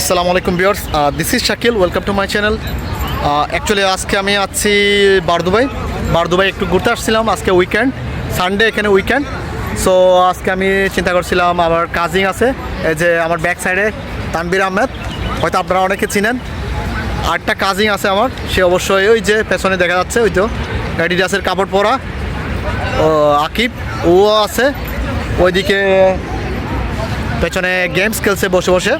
আসসালামু আলাইকুম viewers this is Shakil welcome to my channel actually আজকে আমি আছি বারদুবাই। বারদুবাই একটু ঘুরতে আসছিলাম আজকে উইকেন্ড সানডে এখানে উইকেন্ড সো আজকে আমি চিন্তা করছিলাম আমার কাজিং আছে, এই যে আমার ব্যাক সাইডে তানবির আহমেদ। হয়তো আপনারা অনেকে চিনেন। আরেকটা কাজিং আছে আমার, সে অবশ্যই ওই যে পেছনে দেখা যাচ্ছে, ওই তো অ্যাডিডাসের কাপড় পরা, ও, আকিব, ও আছে। ওইদিকে পেছনে গেমস খেলছে বসে বসে।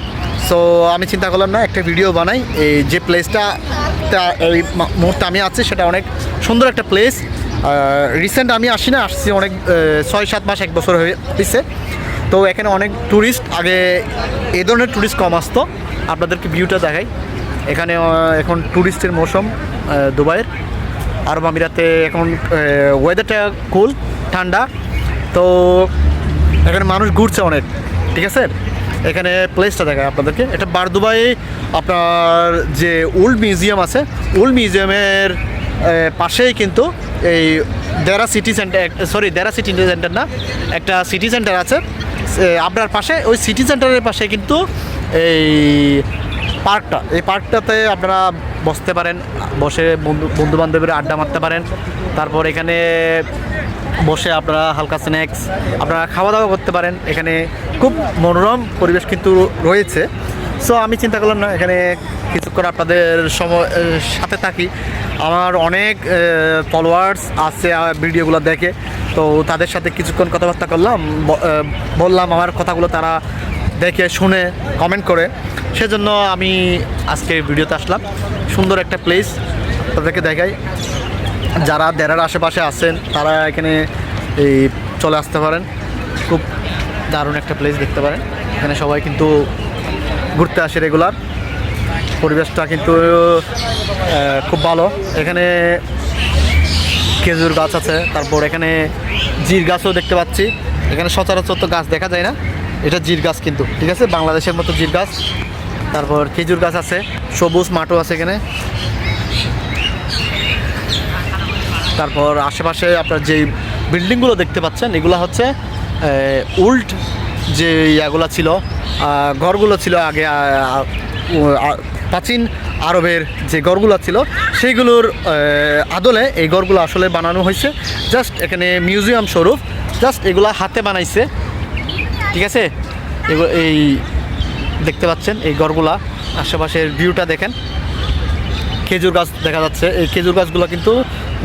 সো আমি চিন্তা করলাম, না, একটা ভিডিও বানাই। এই যে প্লেসটা এই মুহূর্তে আমি আছি, সেটা অনেক সুন্দর একটা প্লেস রিসেন্ট আমি আসি না, আসছি অনেক ছয় সাত মাস, এক বছর হয়ে- হয়েছে তো এখানে অনেক ট্যুরিস্ট আগে এ ধরনের ট্যুরিস্ট কম আসতো। আপনাদেরকে ভিউটা দেখাই। এখানে এখন ট্যুরিস্টের মৌসুম দুবাইয়ের। আরব আমিরাতে এখন ওয়েদারটা কুল ঠান্ডা। তো এখানে মানুষ ঘুরছে অনেক, ঠিক আছে? এখানে প্লেসটা দেখায় আপনাদেরকে। এটা বারদুবাই আপনার যে ওল্ড মিউজিয়াম আছে ওল্ড মিউজিয়ামের পাশেই কিন্তু এই Deira city centre sorry Deira city centre না, একটা সিটি সেন্টার আছে। আপনার পাশে, ওই সিটি সেন্টারের পাশে কিন্তু এই পার্কটা এই পার্কটাতে আপনারা বসতে পারেন, বসে বন্ধু বন্ধু বান্ধবের আড্ডা মারতে পারেন। তারপর এখানে বসে আপনারা হালকা স্ন্যাক্স, আপনারা খাওয়া দাওয়া করতে পারেন। এখানে খুব মনোরম পরিবেশ কিন্তু রয়েছে। সো আমি চিন্তা করলাম না, এখানে কিছুক্ষণ আপনাদের সময় সাথে থাকি। আমার অনেক ফলোয়ার্স আছে ভিডিওগুলো দেখে। তো তাদের সাথে কিছুক্ষণ কথাবার্তা করলাম বললাম আমার কথাগুলো তারা দেখে, শুনে কমেন্ট করে। সেজন্য আমি আজকে ভিডিওতে আসলাম। সুন্দর একটা প্লেস তাদেরকে দেখাই। যারা দেড়ার আশেপাশে আছেন, তারা এখানে এই চলে আসতে পারেন। খুব দারুণ একটা প্লেস দেখতে পারেন। এখানে সবাই কিন্তু ঘুরতে আসে রেগুলার পরিবেশটা কিন্তু খুব ভালো। এখানে খেজুর গাছ আছে, তারপর এখানে জির গাছও দেখতে পাচ্ছি। এখানে সচরাচর তো গাছ দেখা যায় না। এটা জির গাছ কিন্তু, ঠিক আছে? বাংলাদেশের মতো জির গাছ। তারপর খেজুর গাছ আছে, সবুজ মাঠও আছে এখানে। তারপর আশেপাশে আপনার যেই বিল্ডিংগুলো দেখতে পাচ্ছেন, এগুলো হচ্ছে উল্ট যে ইয়াগুলো ছিল ঘরগুলো ছিল আগে প্রাচীন আরবের যে গড়গুলো ছিল, সেইগুলোর আদলে এই গড়গুলো আসলে বানানো হয়েছে। জাস্ট এখানে মিউজিয়াম স্বরূপ, জাস্ট এগুলা হাতে বানাইছে। ঠিক আছে? এই দেখতে পাচ্ছেন এই গড়গুলা আশেপাশের ভিউটা দেখেন। খেজুর গাছ দেখা যাচ্ছে। এই খেজুর গাছগুলো কিন্তু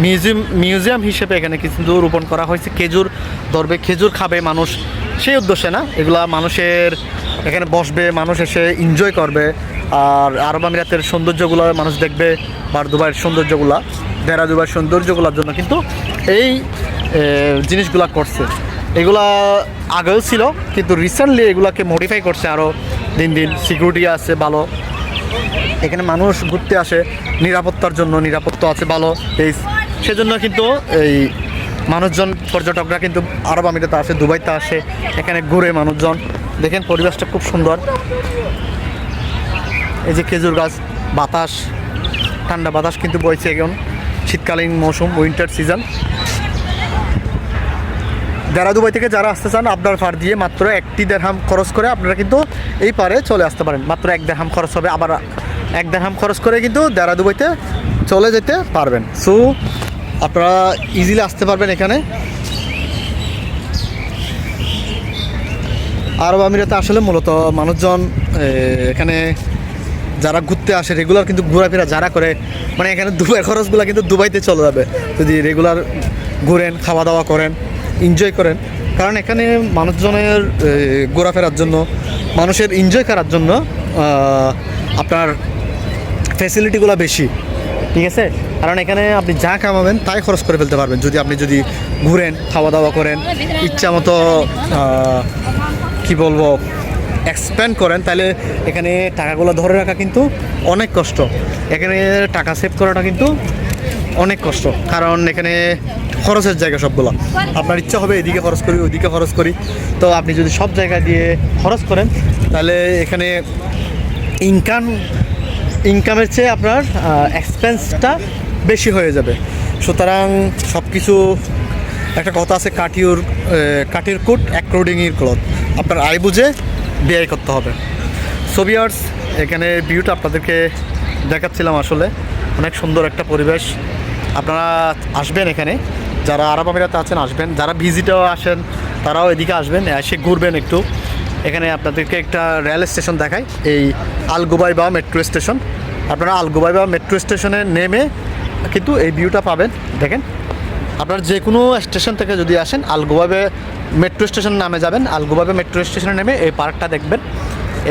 মিউজিয়াম মিউজিয়াম হিসেবে এখানে কিন্তু রোপণ করা হয়েছে। খেজুর ধরবে, খেজুর খাবে মানুষ। সেই উদ্দেশ্যে না, এগুলা মানুষের এখানে বসবে, মানুষ এসে এনজয় করবে। আর আরব আমিরাতের সৌন্দর্যগুলো মানুষ দেখবে বার দুবাইয়ের সৌন্দর্যগুলা দেড়া দুবাইয়ের সৌন্দর্যগুলোর জন্য কিন্তু এই জিনিসগুলা করছে। এগুলা আগেও ছিল, কিন্তু রিসেন্টলি এগুলাকে মডিফাই করছে আরও দিন দিন সিকিউরিটি আছে, ভালো। এখানে মানুষ ঘুরতে আসে, নিরাপত্তার জন্য, নিরাপত্তা আছে ভালো, এই সেজন্য কিন্তু এই মানুষজন, পর্যটকরা কিন্তু আরব আমিরাতে আসে, দুবাইতে আসে, এখানে ঘুরে মানুষজন। দেখেন পরিবেশটা খুব সুন্দর। এই যে খেজুর গাছ, বাতাস, ঠান্ডা বাতাস কিন্তু বইছে এখন, শীতকালীন মৌসুম উইন্টার সিজন যারা দুবাই থেকে যারা আসতে চান, আপনার ফার দিয়ে মাত্র একটি দেড়হাম খরচ করে আপনারা কিন্তু এই পারে চলে আসতে পারেন। মাত্র এক দেড় হাম খরচ হবে, আবার এক দেড় হাম খরচ করে কিন্তু দেড়া দুবাইতে চলে যেতে পারবেন। সো আপনারা ইজিলি আসতে পারবেন এখানে। আরব আমিরাতে আসলে মূলত মানুষজন এখানে যারা ঘুরতে আসে রেগুলার কিন্তু ঘোরাফেরা যারা করে মানে এখানে দুবাই খরচগুলো কিন্তু দুবাইতে চলে যাবে। যদি রেগুলার ঘুরেন খাওয়া দাওয়া করেন এনজয় করেন কারণ এখানে মানুষজনের ঘোরাফেরার জন্য, মানুষের এনজয় করার জন্য আপনার ফ্যাসিলিটিগুলো বেশি। ঠিক আছে? কারণ এখানে আপনি যা কামাবেন, তাই খরচ করে ফেলতে পারবেন। যদি আপনি যদি ঘুরেন খাওয়া দাওয়া করেন, ইচ্ছা মতো কি বলব এক্সপ্যান্ড করেন, তাহলে এখানে টাকাগুলো ধরে রাখা কিন্তু অনেক কষ্ট। এখানে টাকা সেভ করাটা কিন্তু অনেক কষ্ট। কারণ এখানে খরচের জায়গা সবগুলো। আপনার ইচ্ছা হবে এদিকে খরচ করি ওইদিকে খরচ করি। তো আপনি যদি সব জায়গায় দিয়ে খরচ করেন, তাহলে এখানে ইনকাম ইনকামের চেয়ে আপনার এক্সপেন্সটা বেশি হয়ে যাবে। সুতরাং সব কিছু একটা কথা আছে কাটিউর কাটির কুট অ্যাক্রোডিংয়ের ক্লথ। আপনার আয় বুঝে ব্যয় করতে হবে। সোভিয়ার্স এখানে ভিউটা আপনাদেরকে দেখাচ্ছিলাম আসলে। অনেক সুন্দর একটা পরিবেশ। আপনারা আসবেন এখানে। যারা আরব আমিরাতে আছেন, আসবেন। যারা ভিজিটেও আসেন, তারাও এদিকে আসবেন, এসে ঘুরবেন একটু। এখানে আপনাদেরকে একটা রেল স্টেশন দেখায় এই আলগুবাই বা মেট্রো স্টেশন। আপনারা আলগুবাই বা মেট্রো স্টেশনে নেমে কিন্তু এই ভিউটা পাবেন। দেখেন, আপনার যে কোনো স্টেশন থেকে যদি আসেন আলগোবাবে মেট্রো স্টেশন নামে যাবেন আলগোবাবে মেট্রো স্টেশনে নেমে এই পার্কটা দেখবেন।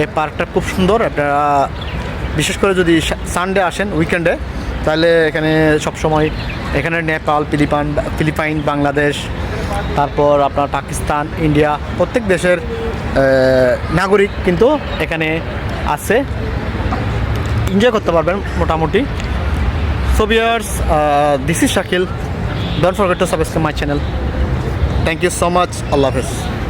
এই পার্কটা খুব সুন্দর, আপনারা বিশেষ করে যদি সানডে আসেন, উইকেন্ডে তাহলে এখানে সবসময় এখানে নেপাল ফিলিপাইন ফিলিপাইন বাংলাদেশ তারপর আপনার পাকিস্তান ইন্ডিয়া প্রত্যেক দেশের নাগরিক কিন্তু এখানে আছে এনজয় করতে পারবেন মোটামুটি uh, this is Shakil. Don't forget to subscribe my channel. Thank you so much. Allah Hafiz.